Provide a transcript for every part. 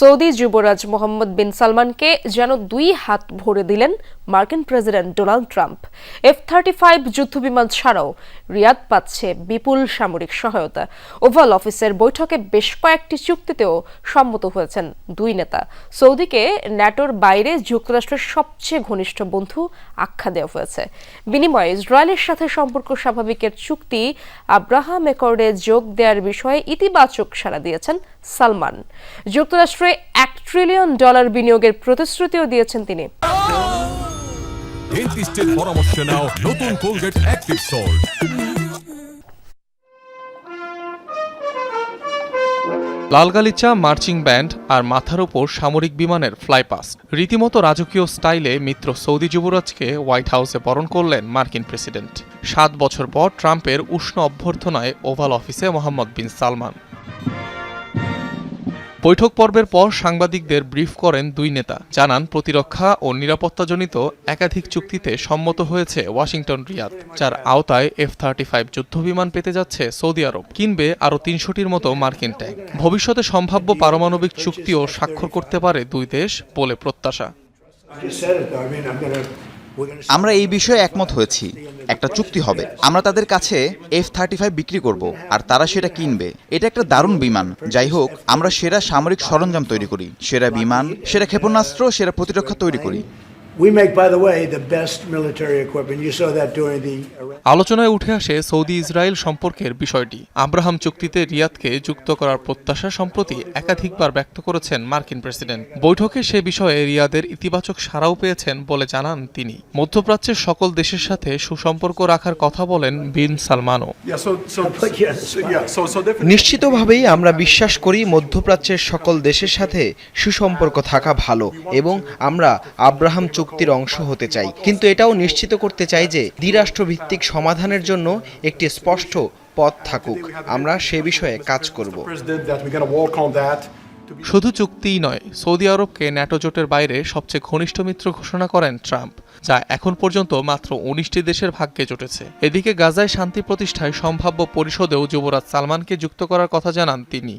Saudi যুবরাজ মোহাম্মদ বিন সালমানকে যেন দুই হাত ভরে দিলেন মার্কিন president Donald Trump. F thirty five যুদ্ধবিমান ছাড়াও রিয়াদ পাচ্ছে বিপুল সামরিক সহায়তা। ওভাল অফিসের বৈঠকে বেশ কয়েকটি চুক্তিতেও সম্মত হয়েছেন দুই নেতা। সৌদিকে ন্যাটোর বাইরে যুক্তরাষ্ট্রের সবচেয়ে ঘনিষ্ঠ বন্ধু আখ্যা দেওয়া হয়েছে। বিনিময়ে ইসরায়েলের সাথে সম্পর্ক স্বাভাবিকের চুক্তি আব্রাহাম একর্ডে যোগ দেওয়ার বিষয়ে ইতিবাচক সাড়া দিয়েছেন সালমান। যুক্তরাষ্ট্রে এক ট্রিলিয়ন ডলার বিনিয়োগের প্রতিশ্রুতিও দিয়েছেন তিনি। ডেন্টিস্টের পরামর্শ নাও নতুন কোলগেট অ্যাক্টিভ সল্ট। লাল মার্চিং ব্যান্ড আর মাথার ওপর সামরিক বিমানের ফ্লাইপাস রীতিমতো রাজকীয় স্টাইলে মিত্র সৌদি যুবরাজকে হোয়াইট হাউসে বরণ করলেন মার্কিন প্রেসিডেন্ট। সাত বছর পর ট্রাম্পের উষ্ণ অভ্যর্থনায় ওভাল অফিসে মোহাম্মদ বিন সালমান। বৈঠক পর্বের পর সাংবাদিকদের ব্রিফ করেন দুই নেতা। জানান প্রতিরক্ষা ও নিরাপত্তাজনিত একাধিক চুক্তিতে সম্মত হয়েছে ওয়াশিংটন রিয়াদ যার আওতায় এফ থার্টি ফাইভ যুদ্ধবিমান পেতে যাচ্ছে সৌদি আরব। কিনবে আরও তিনশোটির মতো মার্কিন ট্যাঙ্ক। ভবিষ্যতে সম্ভাব্য পারমাণবিক চুক্তিও স্বাক্ষর করতে পারে দুই দেশ বলে প্রত্যাশা. আমরা এই বিষয়ে একমত হয়েছি। একটা চুক্তি হবে। আমরা তাদের কাছে এফ থার্টি ফাইভ বিক্রি করব আর তারা সেটা কিনবে। এটা একটা দারুণ বিমান। যাই হোক, আমরা সেরা সামরিক সরঞ্জাম তৈরি করি। সেরা বিমান, সেরা ক্ষেপণাস্ত্র, সেরা প্রতিরক্ষা তৈরি করি। We make, by the way, the best military equipment. You saw that during the আলোচনায় উঠে আসে সৌদি ইসরায়েল সম্পর্কের বিষয়টি। আব্রাহাম চুক্তিতে রিয়াদকে যুক্ত করার প্রত্যাশা সম্প্রতি একাধিকবার ব্যক্ত করেছেন মার্কিন প্রেসিডেন্ট। বৈঠকে সে বিষয়ে রিয়াদের ইতিবাচক সাড়াও পেয়েছেন বলে জানান তিনি। মধ্যপ্রাচ্যের সকল দেশের সাথে সুসম্পর্ক রাখার কথা বলেন বিন সালমানও. নিশ্চিতভাবেই আমরা বিশ্বাস করি মধ্যপ্রাচ্যের সকল দেশের সাথে সুসম্পর্ক থাকা ভালো এবং আমরা আব্রাহাম চুক্তির অংশ হতে চাই। কিন্তু এটাও নিশ্চিত করতে চাই যে দ্বিরাষ্ট্রভিত্তিক সমাধানের জন্য একটি স্পষ্ট পথ থাকুক। আমরা সে বিষয়ে কাজ করব। শুধু চুক্তিই নয় সৌদি আরবকে ন্যাটো জোটের বাইরে সবচেয়ে ঘনিষ্ঠ মিত্র ঘোষণা করেন ট্রাম্প যা এখন পর্যন্ত মাত্র উনিশটি দেশের ভাগ্যে জুটেছে। এদিকে গাজায় শান্তি প্রতিষ্ঠায় সম্ভাব্য পরিষদেও যুবরাজ সালমানকে যুক্ত করার কথা জানান তিনি।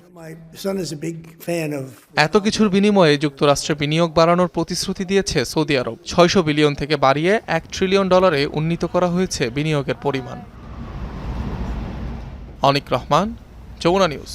এত কিছুর বিনিময়ে যুক্তরাষ্ট্রে বিনিয়োগ বাড়ানোর প্রতিশ্রুতি দিয়েছে সৌদি আরব। ছয়শো বিলিয়ন থেকে বাড়িয়ে এক ট্রিলিয়ন ডলারে উন্নীত করা হয়েছে বিনিয়োগের পরিমাণ। অনিক রহমান যমুনা নিউজ।